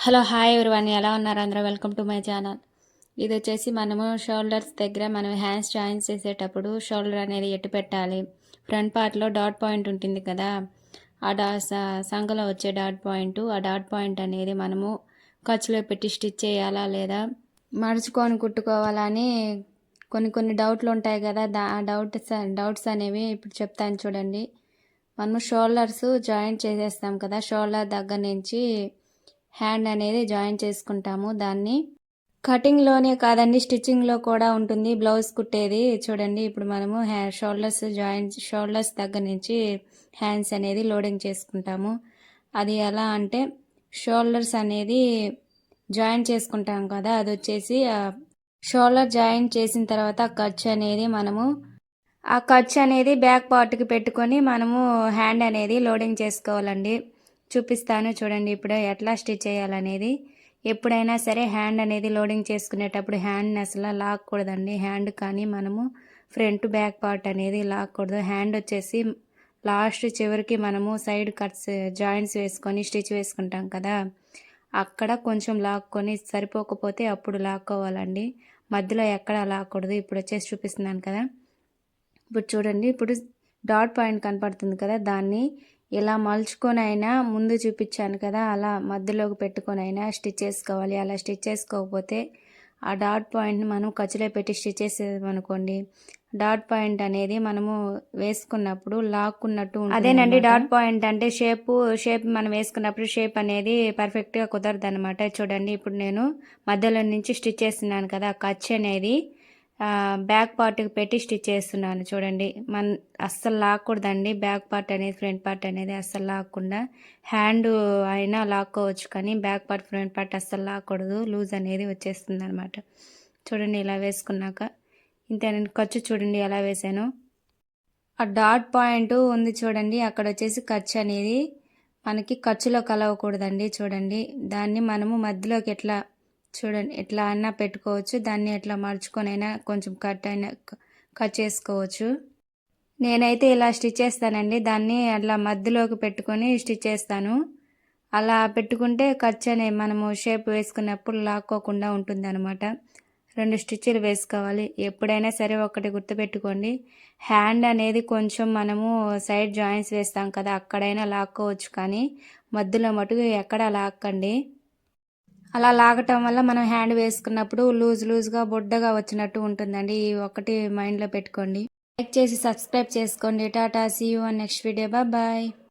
Hello hi everyone ఎలా ఉన్నారు అందరూ? Welcome to my channel. ఇది వచ్చేసి మనము షోల్డర్స్ దగ్గర మనం హ్యాండ్స్ జాయిన్స్ చేసేటప్పుడు షోల్డర్ అనేది ఎట్టు పెట్టాలి? ఫ్రంట్ పార్ట్లో డాట్ పాయింట్ ఉంటుంది కదా ఆ డా స- సంఖలో వచ్చే డాట్ పాయింట్ ఆ డాట్ పాయింట్ అనేది మనము ఖర్చులో పెట్టి స్టిచ్ చేయాలా లేదా? మడుచుకొని కుట్టుకోవాలని కొన్ని కొన్ని డౌట్లు ఉంటాయి కదా దా ఆ డౌట్స్ డౌట్స్ అనేవి ఇప్పుడు చెప్తాను చూడండి. మనము షోల్డర్స్ జాయింట్ చేసేస్తాం కదా షోల్డర్ దగ్గర నుంచి హ్యాండ్ అనేది జాయిన్ చేసుకుంటాము. దాన్ని కటింగ్లోనే కాదండి స్టిచ్చింగ్లో కూడా ఉంటుంది. బ్లౌజ్ కుట్టేది చూడండి. ఇప్పుడు మనము హ్యా షోల్డర్స్ జాయిన్ షోల్డర్స్ దగ్గర నుంచి హ్యాండ్స్ అనేది లోడింగ్ చేసుకుంటాము. అది ఎలా అంటే షోల్డర్స్ అనేది జాయిన్ చేసుకుంటాం కదా అది వచ్చేసి షోల్డర్ జాయిన్ చేసిన తర్వాత ఖర్చు అనేది మనము ఆ ఖర్చు అనేది బ్యాక్ పార్ట్కి పెట్టుకొని మనము హ్యాండ్ అనేది లోడింగ్ చేసుకోవాలండి. చూపిస్తాను చూడండి ఇప్పుడు ఎట్లా స్టిచ్ చేయాలనేది. ఎప్పుడైనా సరే హ్యాండ్ అనేది లోడింగ్ చేసుకునేటప్పుడు హ్యాండ్ అసలు లాక్కూడదండి. హ్యాండ్ కానీ మనము ఫ్రంట్ బ్యాక్ పార్ట్ అనేది లాక్కూడదు. హ్యాండ్ వచ్చేసి లాస్ట్ చివరికి మనము సైడ్ కట్స్ జాయింట్స్ వేసుకొని స్టిచ్ వేసుకుంటాం కదా. అక్కడ కొంచెం లాక్కొని సరిపోకపోతే అప్పుడు లాక్కోవాలండి. మధ్యలో ఎక్కడ లాక్కూడదు. ఇప్పుడు వచ్చేసి చూపిస్తున్నాను కదా. ఇప్పుడు చూడండి ఇప్పుడు డాట్ పాయింట్ కనపడుతుంది కదా. దాన్ని ఇలా మలుచుకొని అయినా ముందు చూపించాను కదా అలా మధ్యలోకి పెట్టుకొని అయినా స్టిచ్ చేసుకోవాలి. అలా స్టిచ్ చేసుకోకపోతే ఆ డాట్ పాయింట్ని మనం ఖర్చులో పెట్టి స్టిచ్ చేసేదనుకోండి డాట్ పాయింట్ అనేది మనము వేసుకున్నప్పుడు లాక్కున్నట్టు అదేనండి డాట్ పాయింట్ అంటే షేప్ షేప్ మనం వేసుకున్నప్పుడు షేప్ అనేది పర్ఫెక్ట్గా కుదరదు అనమాట చూడండి ఇప్పుడు నేను మధ్యలో నుంచి స్టిచ్ చేస్తున్నాను కదా ఖర్చు అనేది బ్యాక్ పార్ట్కి పెట్టి స్టిచ్ చేస్తున్నాను. చూడండి మన అస్సలు లాక్కూడదండి. బ్యాక్ పార్ట్ అనేది ఫ్రంట్ పార్ట్ అనేది అస్సలు లాక్కుండా హ్యాండ్ అయినా లాక్కోవచ్చు కానీ బ్యాక్ పార్ట్ ఫ్రంట్ పార్ట్ అస్సలు లాక్కూడదు. లూజ్ అనేది వచ్చేస్తుంది అనమాట చూడండి ఇలా వేసుకున్నాక. ఇంతే నేను ఖర్చు చూడండి ఎలా వేసాను. ఆ డాట్ పాయింట్ ఉంది చూడండి అక్కడ వచ్చేసి ఖర్చు అనేది మనకి ఖర్చులో కలవకూడదండి. చూడండి దాన్ని మనము మధ్యలోకి ఎట్లా చూడండి ఎట్లా అయినా పెట్టుకోవచ్చు. దాన్ని ఎట్లా మర్చుకొనైనా అయినా కొంచెం కట్ అయినా కట్ చేసుకోవచ్చు. నేనైతే ఇలా స్టిచ్ చేస్తానండి. దాన్ని అట్లా మధ్యలోకి పెట్టుకొని స్టిచ్ చేస్తాను. అలా పెట్టుకుంటే ఖర్చు అనే మనము షేప్ వేసుకున్నప్పుడు లాక్కోకుండా ఉంటుంది అనమాట రెండు స్టిచ్లు వేసుకోవాలి. ఎప్పుడైనా సరే ఒకటి గుర్తుపెట్టుకోండి. హ్యాండ్ అనేది కొంచెం మనము సైడ్ జాయింట్స్ వేస్తాం కదా అక్కడైనా లాక్కోవచ్చు కానీ మధ్యలో మటుకు ఎక్కడ లాక్కండి. అలా లాగటం వల్ల మనం హ్యాండ్ వేసుకున్నప్పుడు లూజ్ లూజ్గా బొడ్డగా వచ్చినట్టు ఉంటుందండి. ఈ ఒకటి మైండ్లో పెట్టుకోండి. లైక్ చేసి సబ్స్క్రైబ్ చేసుకోండి. Tata see you next video. Bye.